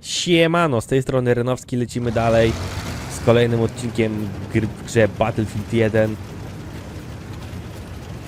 Siemano, z tej strony Renowski lecimy dalej z kolejnym odcinkiem gry w grze Battlefield 1.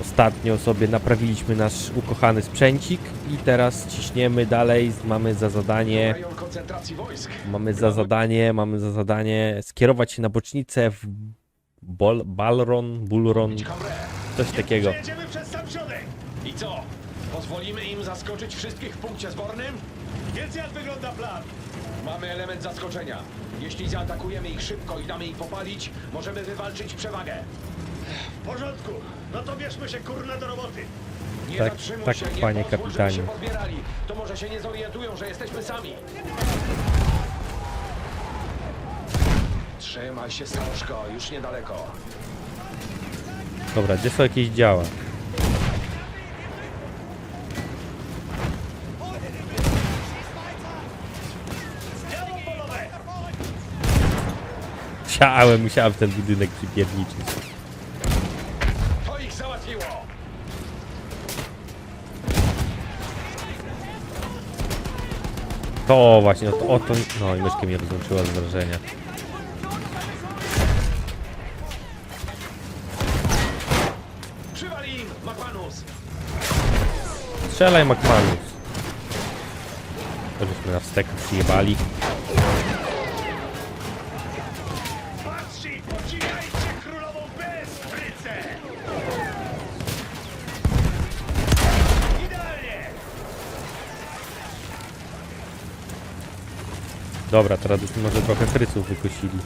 Ostatnio sobie naprawiliśmy nasz ukochany sprzęcik i teraz ciśniemy dalej. Mamy za zadanie, mamy za zadanie, mamy za zadanie skierować się na bocznicę w Bol, Balron, Bulron, coś takiego. I co? Pozwolimy im zaskoczyć wszystkich w punkcie zbornym? Więc jak wygląda plan? Mamy element zaskoczenia. Jeśli zaatakujemy ich szybko i damy ich popalić, możemy wywalczyć przewagę. W porządku. No to bierzmy się kurna do roboty. Nie Tak, zatrzymuj tak, się, nie panie pozwól, kapitanie. się podbierali. To może się nie zorientują, że jesteśmy sami. Trzymaj się, Staruszko, już niedaleko. Dobra, gdzie są jakieś działa? Musiałem, musiałem w ten budynek przypierniczyć. To ich załatwiło! To właśnie, o to, o to no i myszkę mnie rozłączyła z wrażenia. Przywali im, Makmanus! Strzelaj McManus. To żeśmy na wstek przyjebali. Dobra, teraz już może trochę fryców wykosili.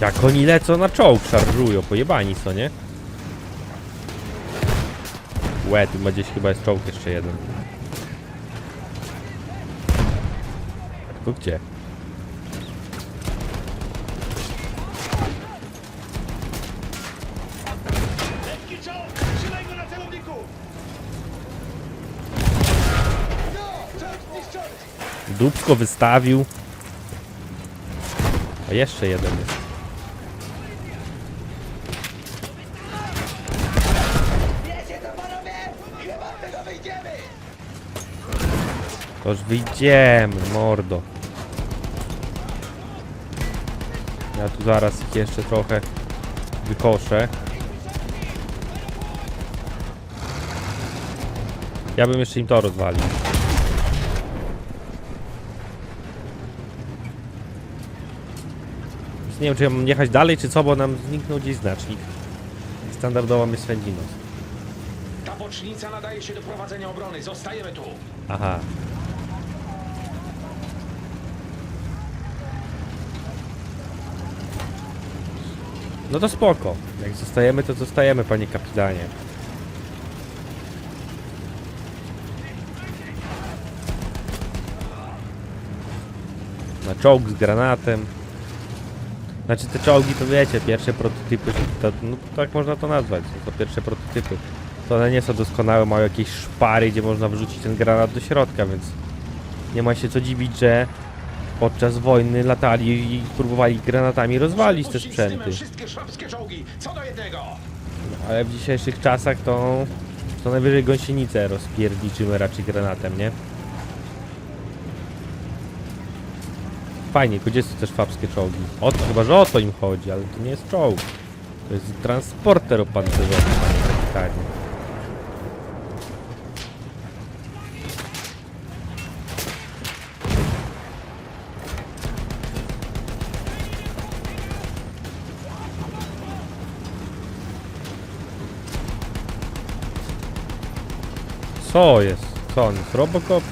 Jak oni lecą na czołg, szarżują, pojebani co, nie? Łe, tu gdzieś chyba jest czołg jeszcze jeden. Tylko gdzie? Dubsko wystawił. A jeszcze jeden jest. Wiecie to panowie? Chyba z tego wyjdziemy! To już wyjdziemy, mordo. Ja tu zaraz ich jeszcze trochę wykoszę. Ja bym jeszcze im to rozwalił. Nie wiem, czy ja mam jechać dalej, czy co, bo nam zniknął gdzieś znacznik. Standardowa jest Fendinos. Ta bocznica nadaje się do prowadzenia obrony. Zostajemy tu. Aha. No to spoko. Jak zostajemy, to zostajemy, panie kapitanie. Na czołg z granatem. Znaczy te czołgi to wiecie, pierwsze prototypy, to, no, tak można to nazwać, to pierwsze prototypy. To one nie są doskonałe, mają jakieś szpary, gdzie można wrzucić ten granat do środka, więc nie ma się co dziwić, że podczas wojny latali i próbowali granatami rozwalić te sprzęty. jednego. Ale w dzisiejszych czasach to, to najwyżej gąsienicę rozpierdziczymy raczej granatem, nie? Fajnie, tylko gdzie są te szwabskie czołgi? O to, chyba, że o to im chodzi, ale to nie jest czołg. To jest transporter opancerzony, panie kapitanie. Co jest? Co on jest? Robocop?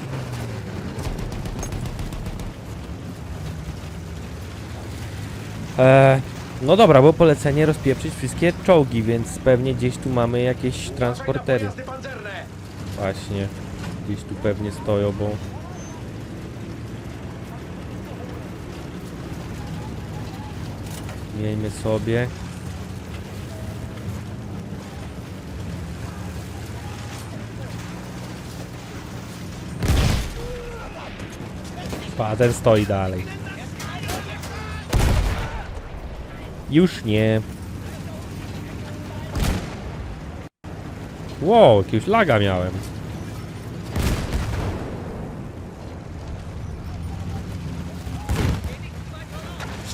Eee, no dobra, było polecenie rozpieprzyć wszystkie czołgi, więc pewnie gdzieś tu mamy jakieś transportery. Właśnie, gdzieś tu pewnie stoją, bo... Miejmy sobie. Pa, ten stoi dalej. Już nie. Wow, jakiegoś laga miałem.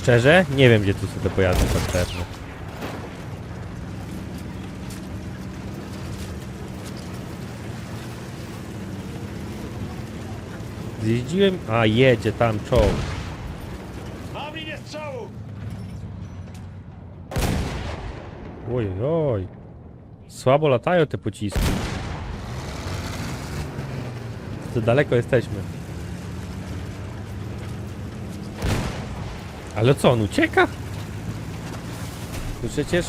Szczerze? Nie wiem, gdzie tu sobie pojadę potrzebne. Zjeździłem... A, jedzie tam czołg. Oj, oj, oj. Słabo latają te pociski. To daleko jesteśmy. Ale co, on ucieka? To przecież...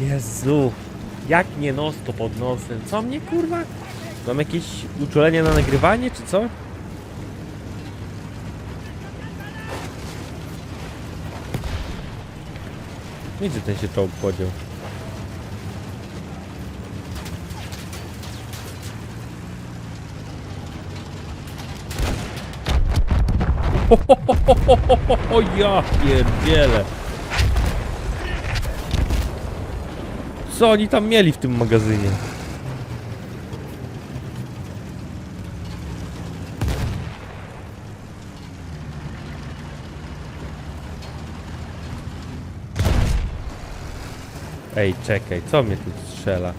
Jezu! Jak nie nos to pod nosem? Co mnie kurwa? Mam jakieś uczulenie na nagrywanie, czy co? Gdzie ten się czołg podział? O ja pierdzielę. Co oni tam mieli w tym magazynie? Ej, czekaj, co mnie tu strzela?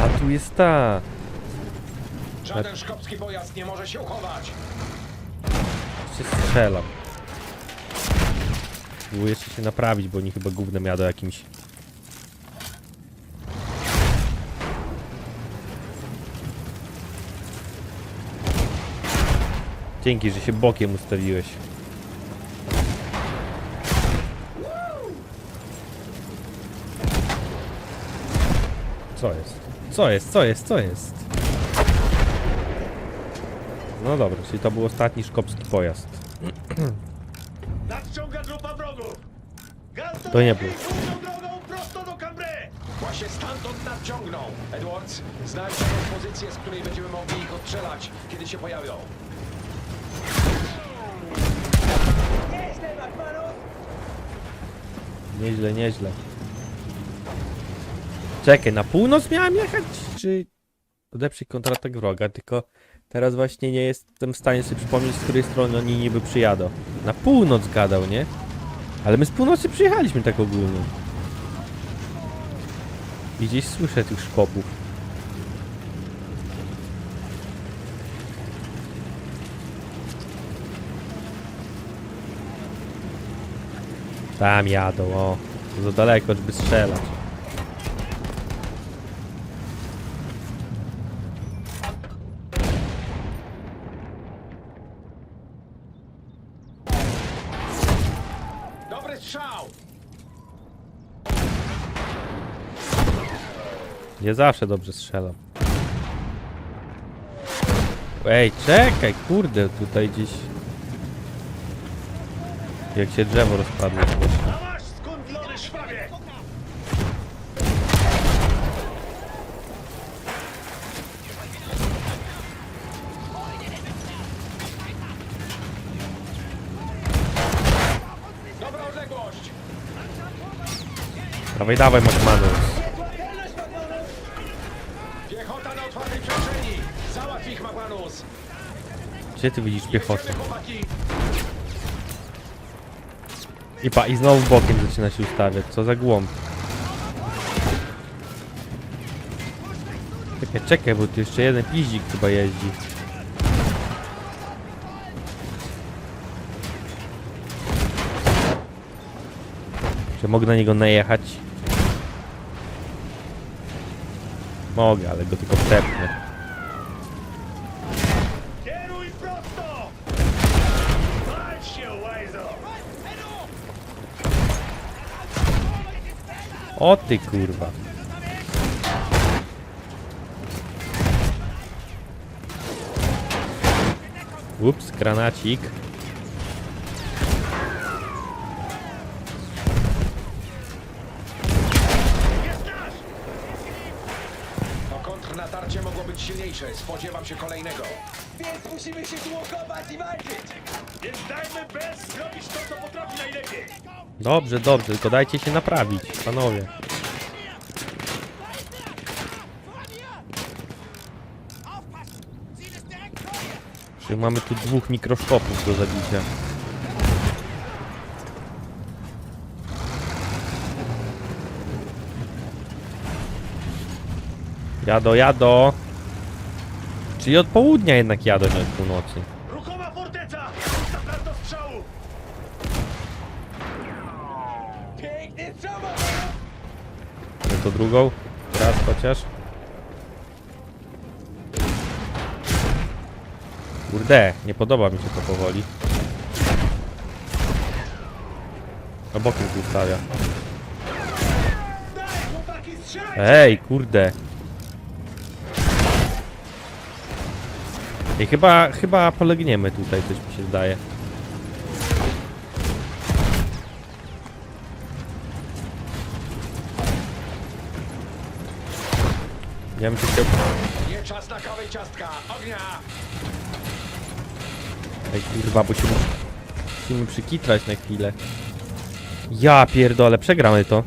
A tu jest ta. Żaden szkopski pojazd nie może się uchować. się strzelam. Próbuję jeszcze się naprawić, bo oni chyba gównem jadą jakimś. Dzięki, że się bokiem ustawiłeś. Co jest? Co jest? Co jest? Co jest? No dobra, czyli to był ostatni szkopski pojazd. Nadciąga grupa wrogów! To nie był. główną drogą prosto do Cambrai! Właśnie stamtąd nadciągną. Edwards, znajdź pozycję, z której będziemy mogli ich odstrzelać, kiedy się pojawią. Nieźle, nieźle. Czekaj, na północ miałem jechać, czy odeprzeć kontratak wroga, tylko teraz właśnie nie jestem w stanie sobie przypomnieć, z której strony oni niby przyjadą. Na północ gadał, nie? Ale my z północy przyjechaliśmy tak ogólnie. I gdzieś słyszę tych szkopów. Tam jadą, o. Za daleko, żeby strzelać. Nie zawsze dobrze strzelam. Ej, czekaj, kurde, tutaj gdzieś... Jak się drzewo rozpadło. Dawaj, dawaj, McManus. Gdzie ty widzisz piechotę? I pa, i znowu bokiem zaczyna się ustawiać. Co za głąb. Czekaj, czekaj, bo tu jeszcze jeden piździk chyba jeździ. Czy mogę na niego najechać? Mogę, ale go tylko przepnę. O ty kurwa. Ups, granacik. Kontrnatarcie mogło być silniejsze. Spodziewam się kolejnego. Więc musimy się tu i walczyć! Więc dajmy bez zrobić to, co potrafi najlepiej! Dobrze, dobrze, tylko dajcie się naprawić, panowie. Czyli mamy tu dwóch mikroskopów do zabicia. Jado, jado. Czyli od południa jednak jadę, nie od północy. To drugą. Raz chociaż. Kurde, nie podoba mi się to powoli. Ustawia. Daj, chłopaki, strzelaj! Ej, kurde. I chyba, chyba polegniemy tutaj, coś mi się zdaje. Ja bym się chciał... Nie czas na kawę i ciastka! Ognia! Ej, kurwa, bo się mus- musimy przykitrać na chwilę. Ja pierdolę, przegramy to.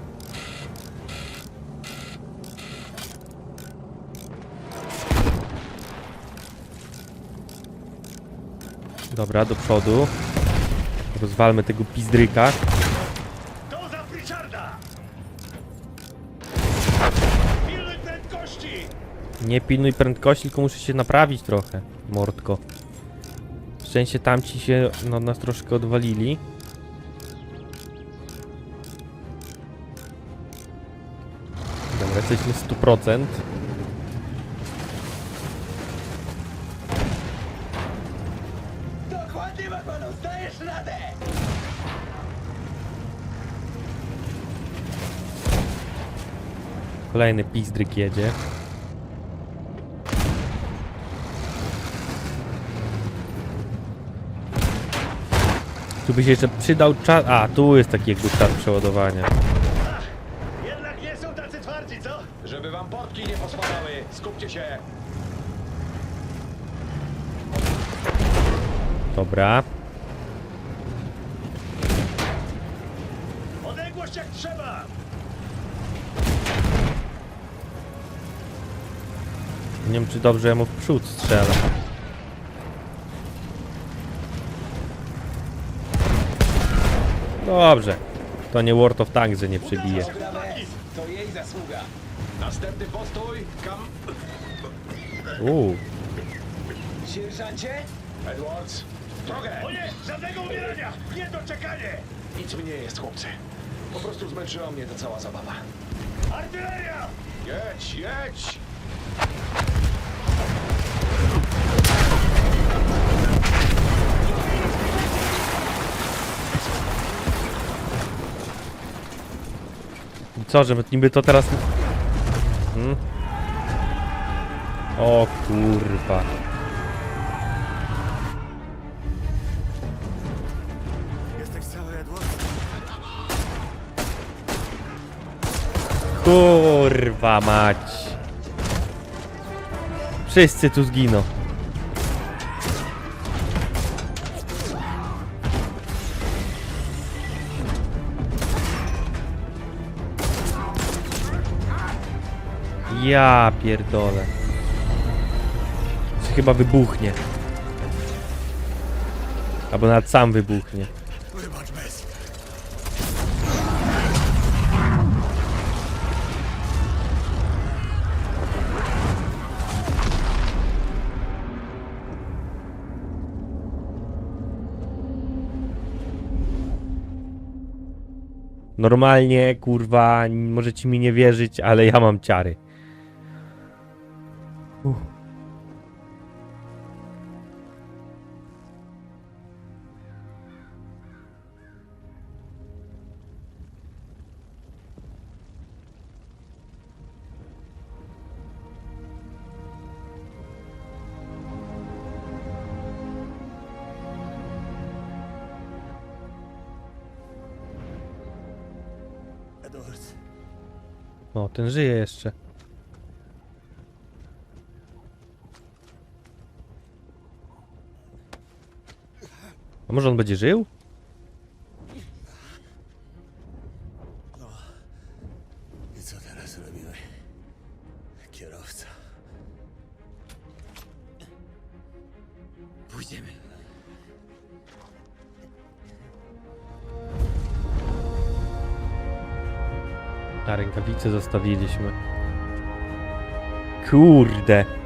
Dobra, do przodu. Rozwalmy tego pizdryka. Nie pilnuj prędkości, tylko muszę się naprawić trochę, mordko. Szczęście tamci się no, nas troszkę odwalili. Dobra, jesteśmy 100%. Dokładnie, Batmanu, dajesz radę! Kolejny pizdryk jedzie. Tu by się jeszcze przydał czas... A, tu jest taki jakby czas przeładowania. Jednak nie są tacy twardzi, co? Żeby wam portki nie pospadały! Skupcie się! Dobra. Odległość jak trzeba! Nie wiem, czy dobrze ja mu w przód strzelę. Dobrze. To nie World of Tanks, że nie przebije. To jej zasługa. Następny postój! Kam... Uuu. Sierżancie? Edwards! Drogę! O nie! Żadnego umierania! Niedoczekanie! Nic mi nie jest, chłopcy. Po prostu zmęczyła mnie ta cała zabawa. Artyleria! Jedź, jedź! Co, że niby to teraz... Hmm? O kurwa. Jesteś cały, Edward? Kurwa mać. Wszyscy tu zginą. Ja pierdolę. Czy chyba wybuchnie. Albo nawet sam wybuchnie. Normalnie, kurwa, możecie mi nie wierzyć, ale ja mam ciary. Uff. O, ten żyje jeszcze. A może on będzie żył? I co teraz robimy? Kierowca. Pójdziemy. A rękawice zostawiliśmy. Kurde.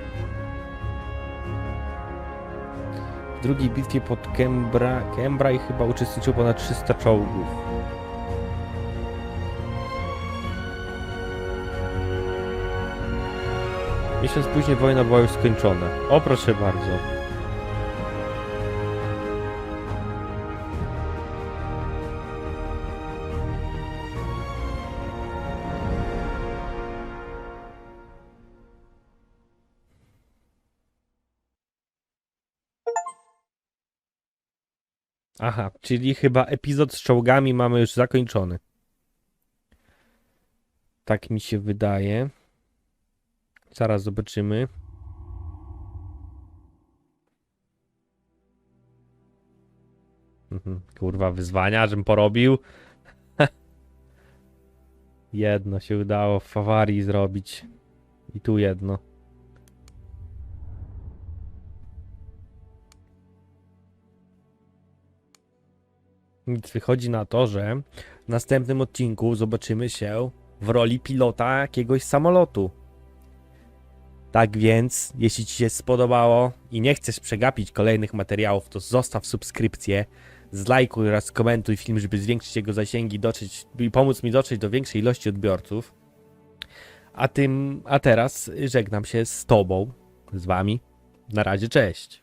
Drugiej bitwie pod Kembra, Cambrai chyba uczestniczyło ponad 300 czołgów. Miesiąc później wojna była już skończona. O proszę bardzo. Aha, czyli chyba epizod z czołgami mamy już zakończony. Tak mi się wydaje. Zaraz zobaczymy. Mhm, Kurwa, wyzwania, żem porobił. jedno się udało w awarii zrobić. I tu jedno. Nic wychodzi na to, że w następnym odcinku zobaczymy się w roli pilota jakiegoś samolotu. Tak więc, jeśli Ci się spodobało i nie chcesz przegapić kolejnych materiałów, to zostaw subskrypcję, zlajkuj oraz komentuj film, żeby zwiększyć jego zasięgi i pomóc mi dotrzeć do większej ilości odbiorców. A tym, a teraz żegnam się z Tobą, z Wami. Na razie, cześć.